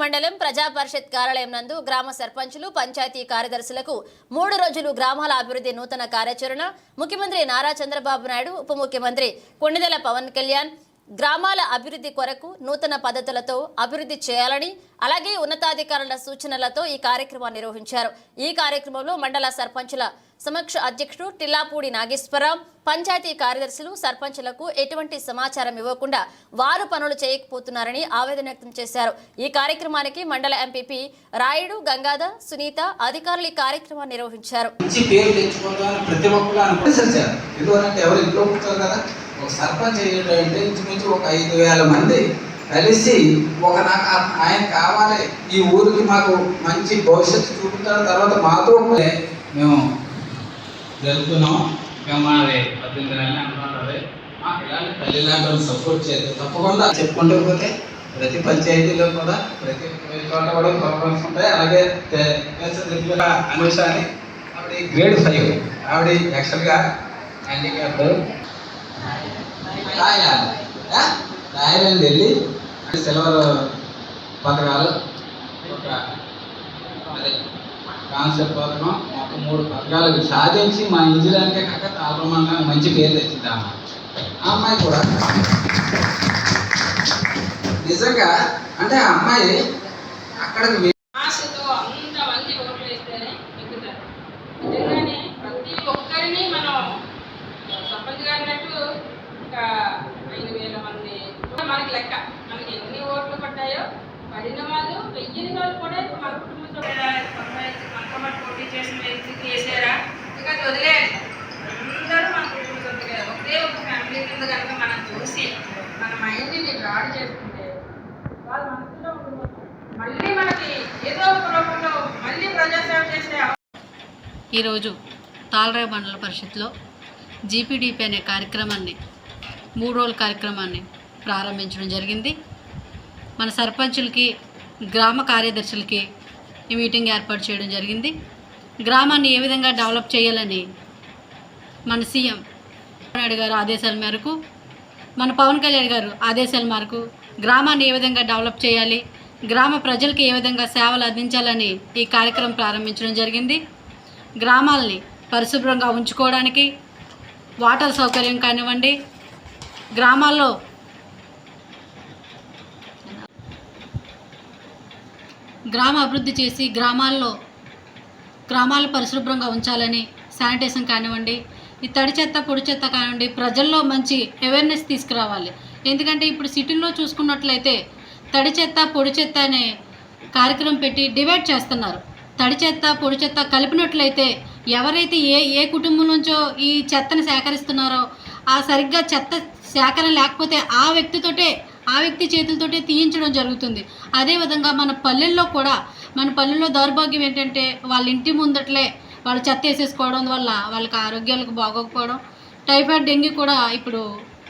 మండలం ప్రజా పరిషత్ కార్యాలయం నందు గ్రామ సర్పంచులు పంచాయతీ కార్యదర్శులకు మూడు రోజులు గ్రామాల అభివృద్ధి నూతన కార్యాచరణ. ముఖ్యమంత్రి నారా చంద్రబాబు నాయుడు ఉప ముఖ్యమంత్రి కొణిదెల పవన్ కళ్యాణ్ గ్రామాల అభివృద్ధి కొరకు నూతన పద్ధతులతో అభివృద్ధి చేయాలని అలాగే ఉన్నతాధికారుల సూచనలతో ఈ కార్యక్రమాన్ని నిర్వహించారు. ఈ కార్యక్రమంలో మండల సర్పంచుల సమక్ష అధ్యక్షుడు టిల్లాపూడి నాగేశ్వరరావు పంచాయతీ కార్యదర్శులు సర్పంచులకు ఎటువంటి సమాచారం ఇవ్వకుండా వారు పనులు చేయకపోతున్నారని ఆవేదన వ్యక్తం చేశారు. ఈ కార్యక్రమానికి మండల ఎంపీపీ రాయుడు గంగాధర్ సునీత అధికారులు ఈ కార్యక్రమాన్ని నిర్వహించారు. మంచి పేరు అంటే ఒక సర్పంచ్ ఇంచుమించు ఒక ఐదు వేల మంది కలిసి ఒక నాకు ఆయన కావాలి ఈ ఊరికి మాకు మంచి భవిష్యత్తు చూపుతారు తర్వాత మాతో మేము జరుపుతున్నాం మేము పద్దెనిమిది నెలలు అనుకుంటుంది మాకు ఇలాంటి తల్లి లాంటి సపోర్ట్ చేయదు తప్పకుండా చెప్పుకుంటూ పోతే ప్రతి పంచాయతీలో కూడా ప్రతి చోట కూడా ప్రోగ్రామ్స్ ఉంటాయి. అలాగే తె- అనుష అని ఆవిడ గ్రేడ్ ఫైవ్ ఆవిడ యాక్చువల్గా హ్యాండిక్యాప్ రాయాలి థాయిలాండ్ వెళ్ళి సిల్వర్ పథకాలు ఒక అదే కాన్సెప్ట్ పథకం మొత్తం మూడు పథకాలు సాధించి మా ఇంజనీరింగ్ కాక తాపమంగా మంచి పేరు తెచ్చింది అమ్మాయి ఆ అమ్మాయి కూడా నిజంగా అంటే ఆ అమ్మాయి అక్కడికి వెళ్ళి ఆశతో అంతమంది ఓట్లు వేస్తేనే ఎక్కుతారు నిజంగానే ప్రతి ఒక్కరిని మనం సర్పంచ్ గారు అన్నట్టు ఒక ఐదు వేల మంది కూడా మనకి లెక్క మనకి ఎన్ని ఓట్లు పడ్డాయో పడిన వాళ్ళు వెయ్యిన వాళ్ళు కూడా మా మన కుటుంబ సభ్యులు పోటీ చేసిన వ్యక్తికి వేసారా ఇక అది వదిలేయండి అందరూ మన కుటుంబ సభ్యులే ఒకే ఒక ఫ్యామిలీ కింద కనుక మనం చూసి మన మైండ్ని రాడ్ చేసుకుంటే వాళ్ళ మనసులో మళ్ళీ మనకి ఏదో ఒక రూపంలో మళ్ళీ ప్రజాసేవ చేసే ఈరోజు తాళరాయి మండల పరిషత్లో జీపీడీపీ అనే కార్యక్రమాన్ని మూడు రోజుల కార్యక్రమాన్ని ప్రారంభించడం జరిగింది. మన సర్పంచులకి గ్రామ కార్యదర్శులకి ఈ మీటింగ్ ఏర్పాటు చేయడం జరిగింది. గ్రామాన్ని ఏ విధంగా డెవలప్ చేయాలని మన సీఎం నాయుడు గారు ఆదేశాల మేరకు మన పవన్ కళ్యాణ్ గారు ఆదేశాల మేరకు గ్రామాన్ని ఏ విధంగా డెవలప్ చేయాలి గ్రామ ప్రజలకు ఏ విధంగా సేవలు అందించాలని ఈ కార్యక్రమం ప్రారంభించడం జరిగింది. గ్రామాల్ని పరిశుభ్రంగా ఉంచుకోవడానికి వాటర్ సౌకర్యం కానివ్వండి గ్రామాల్లో గ్రామ అభివృద్ధి చేసి గ్రామాల్లో గ్రామాలు పరిశుభ్రంగా ఉంచాలని శానిటేషన్ కానివ్వండి ఈ తడి చెత్త పొడి చెత్త కానివ్వండి ప్రజల్లో మంచి అవేర్నెస్ తీసుకురావాలి. ఎందుకంటే ఇప్పుడు సిటీల్లో చూసుకున్నట్లయితే తడి చెత్త పొడి చెత్త అనే కార్యక్రమం పెట్టి డివైడ్ చేస్తున్నారు. తడి చెత్త పొడి చెత్త కలిపినట్లయితే ఎవరైతే ఏ ఏ కుటుంబం నుంచో ఈ చెత్తను సేకరిస్తున్నారో ఆ సరిగ్గా చెత్త సేకరణ లేకపోతే ఆ వ్యక్తితోటే ఆ వ్యక్తి చేతులతోటే తీయించడం జరుగుతుంది. అదేవిధంగా మన పల్లెల్లో కూడా మన పల్లెల్లో దౌర్భాగ్యం ఏంటంటే వాళ్ళ ఇంటి ముందట్లే వాళ్ళు చెత్త వేసేసుకోవడం వల్ల వాళ్ళకి ఆరోగ్యాలకు బాగోకపోవడం. టైఫాయిడ్ డెంగ్యూ కూడా ఇప్పుడు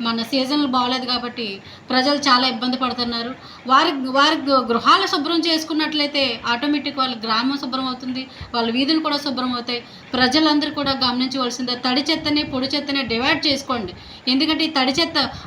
మన సీజన్లు బాగలేదు కాబట్టి ప్రజలు చాలా ఇబ్బంది పడుతున్నారు. వారి వారి గృహాలు శుభ్రం చేసుకున్నట్లయితే ఆటోమేటిక్ వాళ్ళ గ్రామం శుభ్రం అవుతుంది వాళ్ళ వీధులు కూడా శుభ్రం అవుతాయి. ప్రజలందరూ కూడా గమనించవలసిందే తడి చెత్తని పొడి చెత్తని డివైడ్ చేసుకోండి. ఎందుకంటే ఈ తడి చెత్త